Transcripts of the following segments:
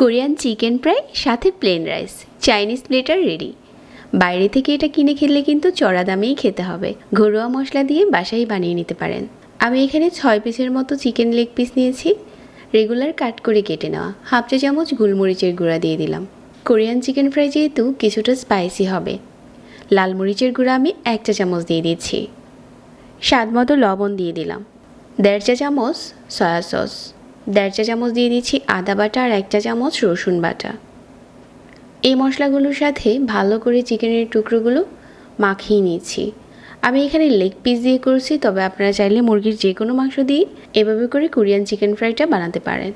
Korean chicken fry, সাথে plain rice. Chinese platter ready. বাইরে থেকে এটা কিনে খেলে কিন্তু চড়া দামেই খেতে হবে। ঘরোয়া মশলা দিয়ে বাসায় বানিয়ে নিতে পারেন। আমি এখানে ছয় পিসের মতো চিকেন লেগ পিস নিয়েছি। রেগুলার কাট করে কেটে নেওয়া। হাফ চা চামচ গোলমরিচের গুঁড়া দিয়ে দিলাম। কোরিয়ান চিকেন ফ্রাই যেহেতু কিছুটা স্পাইসি হবে। লাল মরিচের গুঁড়া আমি এক চা চামচ দিয়ে দিচ্ছি। স্বাদ মতো লবণ দিয়ে দিলাম। দেড় চা চামচ সয়া সস। দেড় চা চামচ দিয়ে দিচ্ছি আদা বাটা আর এক চা চামচ রসুন বাটা। এই মশলাগুলোর সাথে ভালো করে চিকেনের টুকরোগুলো মাখিয়ে নিচ্ছি। আমি এখানে লেগ পিস দিয়ে করছি, তবে আপনারা চাইলে মুরগির যে কোনো মাংস দিয়ে এভাবে করে কোরিয়ান চিকেন ফ্রাইটা বানাতে পারেন।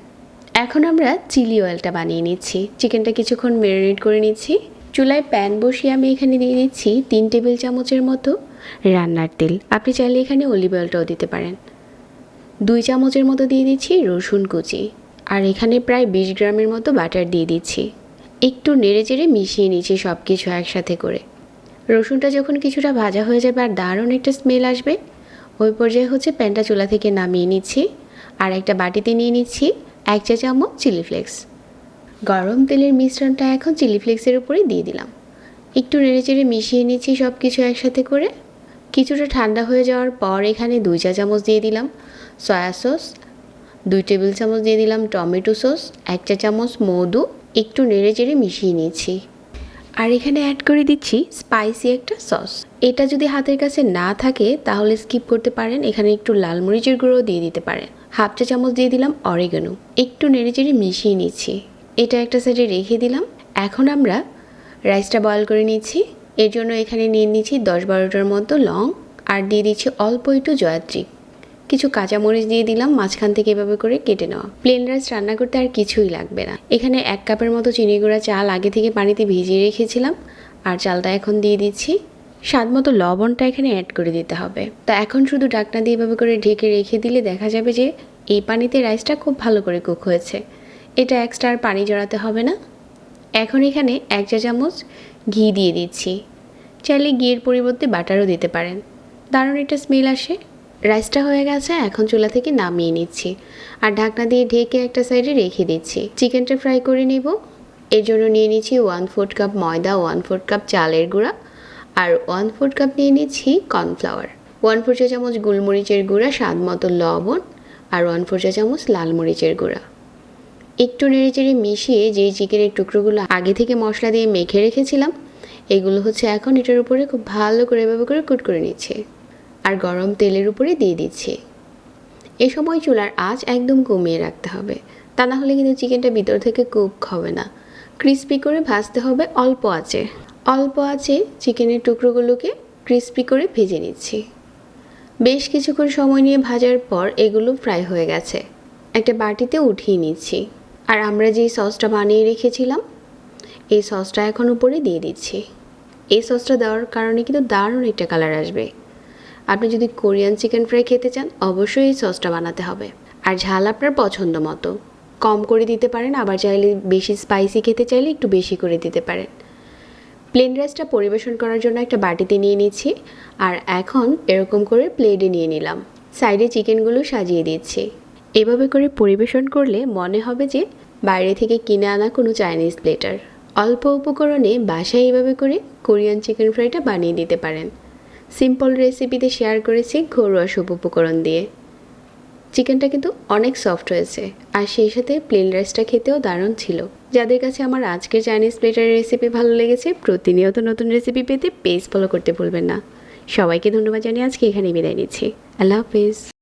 এখন আমরা চিলি অয়েলটা বানিয়ে নিচ্ছি। চিকেনটা কিছুক্ষণ ম্যারিনেট করে নিচ্ছি। চুলায় প্যান বসিয়ে আমি এখানে দিয়ে দিচ্ছি তিন টেবিল চামচের মতো রান্নার তেল। আপনি চাইলে এখানে অলিভ অয়েলটাও দিতে পারেন। দুই চামচের মতো দিয়ে দিচ্ছি রসুন কুচি। আর এখানে প্রায় বিশ গ্রামের মতো বাটার দিয়ে দিচ্ছি। একটু নেড়ে চেড়ে মিশিয়ে নিচ্ছি সব কিছু একসাথে করে। রসুনটা যখন কিছুটা ভাজা হয়ে যাবে আর দারুণ একটা স্মেল আসবে, ওই পর্যায়ে হচ্ছে প্যানটা চুলা থেকে নামিয়ে নিচ্ছি। আর একটা বাটিতে নিয়ে নিচ্ছি এক চা চামচ চিলি ফ্লেক্স। গরম তেলের মিশ্রণটা এখন চিলি ফ্লেক্সের উপরে দিয়ে দিলাম। একটু নেড়ে চেড়ে মিশিয়ে নিচ্ছি সব কিছু একসাথে করে। কিছুটা ঠান্ডা হয়ে যাওয়ার পর এখানে দুই চা চামচ দিয়ে দিলাম সয়া সস, দুই টেবিল চামচ দিয়ে দিলাম টমেটো সস, এক চা চামচ মধু, একটু নেড়ে চেড়ে মিশিয়ে নিয়েছি। আর এখানে অ্যাড করে দিচ্ছি স্পাইসি একটা সস এটা যদি হাতের কাছে না থাকে তাহলে স্কিপ করতে পারেন, এখানে একটু লাল মরিচের গুঁড়ো দিয়ে দিতে পারেন। হাফ চা চামচ দিয়ে দিলাম অরিগানো একটু নেড়ে চেড়ে মিশিয়ে নিচ্ছি এটা একটা সাইডে রেখে দিলাম। এখন আমরা রাইসটা বয়েল করে নিচ্ছি। এর জন্য এখানে নিয়ে নিচ্ছি দশ বারোটার মতো লং, আর দিয়ে দিচ্ছি অল্প একটু জয়াত্রী। কিছু কাঁচামরিচ দিয়ে দিলাম, মাঝখান থেকে এভাবে করে কেটে নেওয়া। প্লেন রাইস রান্না করতে আর কিছুই লাগবে না। এখানে এক কাপের মতো চিনি গুঁড়া চাল আগে থেকে পানিতে ভিজিয়ে রেখেছিলাম, আর চালটা এখন দিয়ে দিচ্ছি। স্বাদ মতো লবণটা এখানে অ্যাড করে দিতে হবে। তা এখন শুধু ডাকনা দিয়ে এভাবে করে ঢেকে রেখে দিলে দেখা যাবে যে, এই পানিতে রাইসটা খুব ভালো করে কুক হয়েছে। এটা এক্সট্রা আর পানি জড়াতে হবে না। এখন এখানে এক চা চামচ ঘি দিয়ে দিচ্ছি। চাইলে ঘিয়ের পরিবর্তে বাটারও দিতে পারেন। দারুণ একটা স্মেল আসে। রাইসটা হয়ে গেছে, এখন চুলা থেকে নামিয়ে নিচ্ছি। আর ঢাকনা দিয়ে ঢেকে একটা সাইডে রেখে দিচ্ছি। চিকেনটা ফ্রাই করে নেব। এর জন্য নিয়ে নিচ্ছি ওয়ান ফোর্থ কাপ ময়দা ওয়ান ফোর্থ কাপ চালের গুঁড়া আর ওয়ান ফোর্থ কাপ নিয়ে নিচ্ছি কর্নফ্লাওয়ার ওয়ান ফোর চা চামচ গোলমরিচের গুঁড়া, স্বাদ মতো লবণ আর ওয়ান ফোর চা চামচ লাল মরিচের গুঁড়া। একটু নেড়ে চেড়ে মিশিয়ে যেই চিকেনের টুকরোগুলো আগে থেকে মশলা দিয়ে মেখে রেখেছিলাম, এগুলো হচ্ছে এখন এটার উপরে খুব ভালো করে এভাবে করে কুট করে নিচ্ছে আর গরম তেলের উপরে দিয়ে দিচ্ছি। এ সময় চুলার আঁচ একদম কমিয়ে রাখতে হবে, তা না হলে কিন্তু চিকেনটা ভিতর থেকে কুক হবে না। ক্রিস্পি করে ভাজতে হবে অল্প আঁচে। অল্প আঁচে চিকেনের টুকরোগুলোকে ক্রিস্পি করে ভেজে নিচ্ছি। বেশ কিছুক্ষণ সময় নিয়ে ভাজার পর এগুলো ফ্রাই হয়ে গেছে। একটা বাটিতে উঠিয়ে নিচ্ছি। আর আমরা যেই সসটা বানিয়ে রেখেছিলাম, এই সসটা এখন উপরে দিয়ে দিচ্ছি। এই সসটা দেওয়ার কারণে কিন্তু দারুণ একটা কালার আসবে। আপনি যদি কোরিয়ান চিকেন ফ্রাই খেতে চান, অবশ্যই এই সসটা বানাতে হবে। আর ঝাল আপনার পছন্দ মতো। কম করে দিতে পারেন, আবার চাইলে বেশি স্পাইসি খেতে চাইলে একটু বেশি করে দিতে পারেন। প্লেন রাইসটা পরিবেশন করার জন্য একটা বাটিতে নিয়ে নিচ্ছি। আর এখন এরকম করে প্লেটে নিয়ে নিলাম। সাইডে চিকেনগুলো সাজিয়ে দিচ্ছি। এভাবে করে পরিবেশন করলে মনে হবে যে বাইরে থেকে কিনে আনা কোনো চাইনিজ প্লেটার। অল্প উপকরণে বাসায় এভাবে করে কোরিয়ান চিকেন ফ্রাইটা বানিয়ে দিতে পারেন। সিম্পল রেসিপিতে শেয়ার করেছি ঘরোয়া সব উপকরণ দিয়ে। চিকেনটা কিন্তু অনেক সফট হয়েছে আর সেই সাথে প্লেন রাইসটা খেতেও দারুণ ছিল। যাদের কাছে আমার আজকের চাইনিজ প্লেটারের রেসিপি ভালো লেগেছে, প্রতিনিয়ত নতুন রেসিপি পেতে পেজ ফলো করতে ভুলবেন না। সবাইকে ধন্যবাদ জানিয়ে আজকে এখানেই বিদায় নিচ্ছি। আল্লাহ হাফিজ।